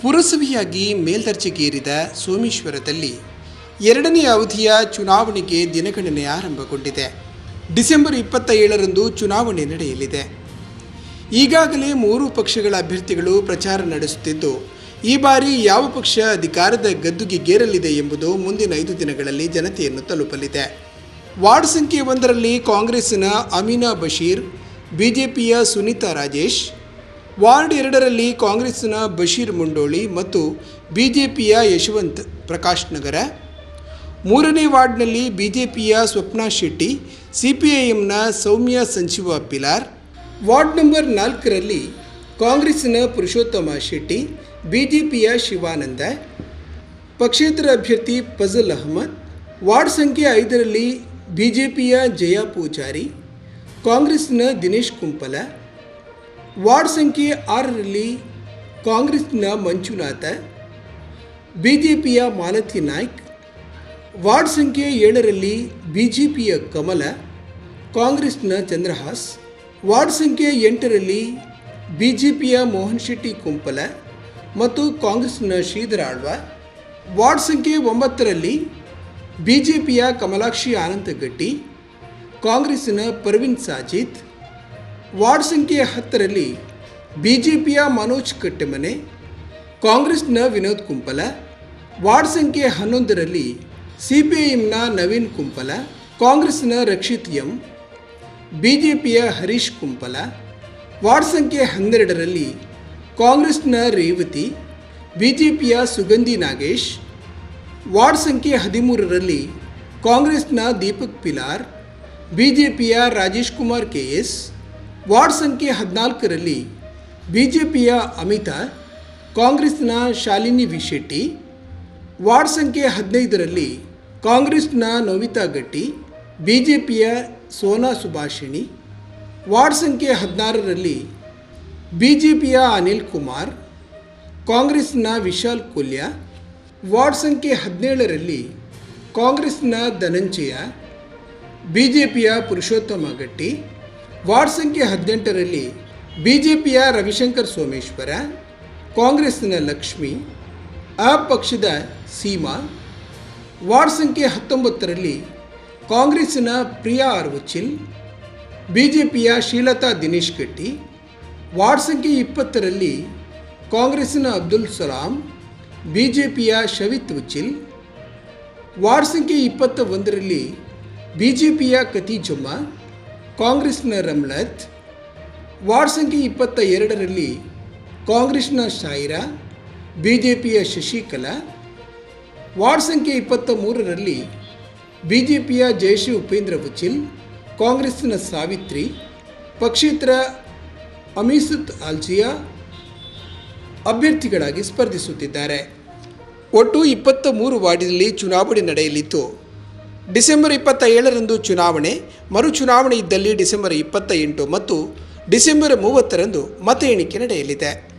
ಪುರಸಭೆಯಾಗಿ ಮೇಲ್ದರ್ಜೆಗೇರಿದ ಸೋಮೇಶ್ವರದಲ್ಲಿ ಎರಡನೇ ಅವಧಿಯ ಚುನಾವಣೆಗೆ ದಿನಗಣನೆ ಆರಂಭಗೊಂಡಿದೆ. ಡಿಸೆಂಬರ್ ಇಪ್ಪತ್ತ ಏಳರಂದು ಚುನಾವಣೆ ನಡೆಯಲಿದೆ. ಈಗಾಗಲೇ ಮೂರು ಪಕ್ಷಗಳ ಅಭ್ಯರ್ಥಿಗಳು ಪ್ರಚಾರ ನಡೆಸುತ್ತಿದ್ದು, ಈ ಬಾರಿ ಯಾವ ಪಕ್ಷ ಅಧಿಕಾರದ ಗದ್ದುಗೆ ಗೇರಲಿದೆ ಎಂಬುದು ಮುಂದಿನ ಐದು ದಿನಗಳಲ್ಲಿ ಜನತೆಯನ್ನು ತಲುಪಲಿದೆ. ವಾರ್ಡ್ ಸಂಖ್ಯೆ ಒಂದರಲ್ಲಿ ಕಾಂಗ್ರೆಸ್ಸಿನ ಅಮೀನಾ ಬಶೀರ್, ಬಿಜೆಪಿಯ ಸುನೀತಾ ರಾಜೇಶ್ ವಾರ್ಡ್ ಎರಡರಲ್ಲಿ ಕಾಂಗ್ರೆಸ್ನ ಬಶೀರ್ ಮುಂಡೋಳಿ ಮತ್ತು ಬಿಜೆಪಿಯ ಯಶವಂತ್ ಪ್ರಕಾಶ್ ನಗರ. ಮೂರನೇ ವಾರ್ಡ್ನಲ್ಲಿ ಬಿಜೆಪಿಯ ಸ್ವಪ್ನ ಶೆಟ್ಟಿ, ಸಿಪಿಐಎಂನ ಸೌಮ್ಯ ಸಂಜೀವ ಪಿಲಾರ್. ವಾರ್ಡ್ ನಂಬರ್ ನಾಲ್ಕರಲ್ಲಿ ಕಾಂಗ್ರೆಸ್ಸಿನ ಪುರುಷೋತ್ತಮ ಶೆಟ್ಟಿ, ಬಿಜೆಪಿಯ ಶಿವಾನಂದ. ಪಕ್ಷೇತರ ಅಭ್ಯರ್ಥಿ ಫಜಲ್ ಅಹಮದ್. ವಾರ್ಡ್ ಸಂಖ್ಯೆ ಐದರಲ್ಲಿ ಬಿಜೆಪಿಯ ಜಯಾ ಪೂಜಾರಿ. ಕಾಂಗ್ರೆಸ್ನ ದಿನೇಶ್ ಕುಂಪಲ. ವಾರ್ಡ್ ಸಂಖ್ಯೆ ಆರರಲ್ಲಿ ಕಾಂಗ್ರೆಸ್ನ ಮಂಜುನಾಥ, ಬಿಜೆಪಿಯ ಮಾಲತಿ ನಾಯ್ಕ್, ವಾರ್ಡ್ ಸಂಖ್ಯೆ ಏಳರಲ್ಲಿ ಬಿಜೆಪಿಯ ಕಮಲ, ಕಾಂಗ್ರೆಸ್ನ ಚಂದ್ರಹಾಸ್, ವಾರ್ಡ್ ಸಂಖ್ಯೆ ಎಂಟರಲ್ಲಿ ಬಿಜೆಪಿಯ ಮೋಹನ್ ಶೆಟ್ಟಿ ಕುಂಪಲ ಮತ್ತು ಕಾಂಗ್ರೆಸ್ನ ಶ್ರೀಧರ ಆಳ್ವ, ವಾರ್ಡ್ ಸಂಖ್ಯೆ ಒಂಬತ್ತರಲ್ಲಿ ಪಿಯ ಕಮಲಾಕ್ಷಿ ಆನಂದಗಟ್ಟಿ, ಕಾಂಗ್ರೆಸ್ನ ಪರ್ವಿನ್ ಸಾಜಿದ್ ವಾರ್ಡ್ ಸಂಖ್ಯೆ ಹತ್ತರಲ್ಲಿ ಪಿಯ ಮನೋಜ್ ಕಟ್ಟೆಮನೆ, ಕಾಂಗ್ರೆಸ್ನ ವಿನೋದ್ ಕುಂಪಲ ವಾರ್ಡ್ ಸಂಖ್ಯೆ ಹನ್ನೊಂದರಲ್ಲಿ ಸಿಪಿಐಎಂನ ನವೀನ್ ಕುಂಪಲ, ಕಾಂಗ್ರೆಸ್ನ ರಕ್ಷಿತ್ ಎಂ ಪಿಯ ಹರೀಶ್ ಕುಂಪಲ ವಾರ್ಡ್ ಸಂಖ್ಯೆ ಹನ್ನೆರಡರಲ್ಲಿ ಕಾಂಗ್ರೆಸ್ನ ರೇವತಿ ಬಿ ಜೆ ಪಿಯ ಸುಗಂಧಿ ನಾಗೇಶ್ ವಾರ್ಡ್ ಸಂಖ್ಯೆ ಹದಿಮೂರರಲ್ಲಿ ಕಾಂಗ್ರೆಸ್ನ ದೀಪಕ್ ಪಿಲಾರ್ ಬಿ ಜೆ ಪಿಯ Rajesh Kumar K S ward ಸಂಖ್ಯೆ ಹದಿನಾಲ್ಕರಲ್ಲಿ ಬಿ ಜೆ ಪಿಯ ಅಮಿತಾ, ಕಾಂಗ್ರೆಸ್ನ ಶಾಲಿನಿ ವಿಶೆಟ್ಟಿ, ವಾರ್ಡ್ ಸಂಖ್ಯೆ ಹದಿನೈದರಲ್ಲಿ ಕಾಂಗ್ರೆಸ್ನ ನವಿತಾ ಗಟ್ಟಿ ಬಿ ಜೆ ಪಿಯ ಸೋನಾ ಸುಭಾಷಿಣಿ, ವಾರ್ಡ್ ಸಂಖ್ಯೆ ಹದಿನಾರರಲ್ಲಿ ಬಿ ಜೆ ಪಿಯ ಅನಿಲ್ ಕುಮಾರ್, ಕಾಂಗ್ರೆಸ್ನ ವಿಶಾಲ್ ಕೊಲ್ಯ, ವಾರ್ಡ್ ಸಂಖ್ಯೆ ಹದಿನೇಳರಲ್ಲಿ ಕಾಂಗ್ರೆಸ್ನ ಧನಂಜಯ ಬಿ ಜೆ ಪಿಯ ಪುರುಷೋತ್ತಮ ಗಟ್ಟಿ ವಾರ್ಡ್ ಸಂಖ್ಯೆ ಹದಿನೆಂಟರಲ್ಲಿ ಬಿ ಜೆ ಪಿಯ ರವಿಶಂಕರ್ ಸೋಮೇಶ್ವರ ಕಾಂಗ್ರೆಸ್ನ ಲಕ್ಷ್ಮಿ, ಆ ಪಕ್ಷದ ಸೀಮಾ, ವಾರ್ಡ್ ಸಂಖ್ಯೆ ಹತ್ತೊಂಬತ್ತರಲ್ಲಿ ಕಾಂಗ್ರೆಸ್ಸಿನ ಪ್ರಿಯಾ ಅರ್ವಚಿಲ್ ಪಿಯ ಶೀಲತಾ ದಿನೇಶ್ ಗಟ್ಟಿ ವಾರ್ಡ್ ಸಂಖ್ಯೆ ಇಪ್ಪತ್ತರಲ್ಲಿ ಕಾಂಗ್ರೆಸ್ಸಿನ ಅಬ್ದುಲ್ ಸಲಾಂ ಪಿಯ ಶವಿತ್ ಉಚಿಲ್ ವಾರ್ಡ್ ಸಂಖ್ಯೆ ಇಪ್ಪತ್ತ ಒಂದರಲ್ಲಿ ಬಿ ಜೆ ಪಿಯ ಕತಿ ಕತೀಜಮ್ಮ ಕಾಂಗ್ರೆಸ್ನ ರಮ್ಲತ್, ವಾರ್ಡ್ ಸಂಖ್ಯೆ ಇಪ್ಪತ್ತ ಎರಡರಲ್ಲಿ ಕಾಂಗ್ರೆಸ್ನ ಶಾಯಿರಾ, ಬಿಜೆಪಿಯ ಶಶಿಕಲಾ, ವಾರ್ಡ್ ಸಂಖ್ಯೆ ಇಪ್ಪತ್ತ ಮೂರರಲ್ಲಿ ಬಿಜೆಪಿಯ ಜಯಶ್ರೀ ಉಪೇಂದ್ರ ಬುಚಿಲ್ ಕಾಂಗ್ರೆಸ್ನ ಸಾವಿತ್ರಿ, ಪಕ್ಷೇತರ ಅಮೀಸುತ್ ಆಲ್ಜಿಯಾ ಅಭ್ಯರ್ಥಿಗಳಾಗಿ ಸ್ಪರ್ಧಿಸುತ್ತಿದ್ದಾರೆ. ಒಟ್ಟು ಇಪ್ಪತ್ತ ಮೂರು ವಾರ್ಡಿನಲ್ಲಿ ಚುನಾವಣೆ ನಡೆಯಲಿದ್ದು ಡಿಸೆಂಬರ್ ಇಪ್ಪತ್ತ ಏಳರಂದು ಚುನಾವಣೆ ಮರು ಚುನಾವಣೆ ಇದ್ದಲ್ಲಿ ಡಿಸೆಂಬರ್ ಇಪ್ಪತ್ತ ಎಂಟು ಮತ್ತು ಡಿಸೆಂಬರ್ ಮೂವತ್ತರಂದು ಮತ ಎಣಿಕೆ ನಡೆಯಲಿದೆ.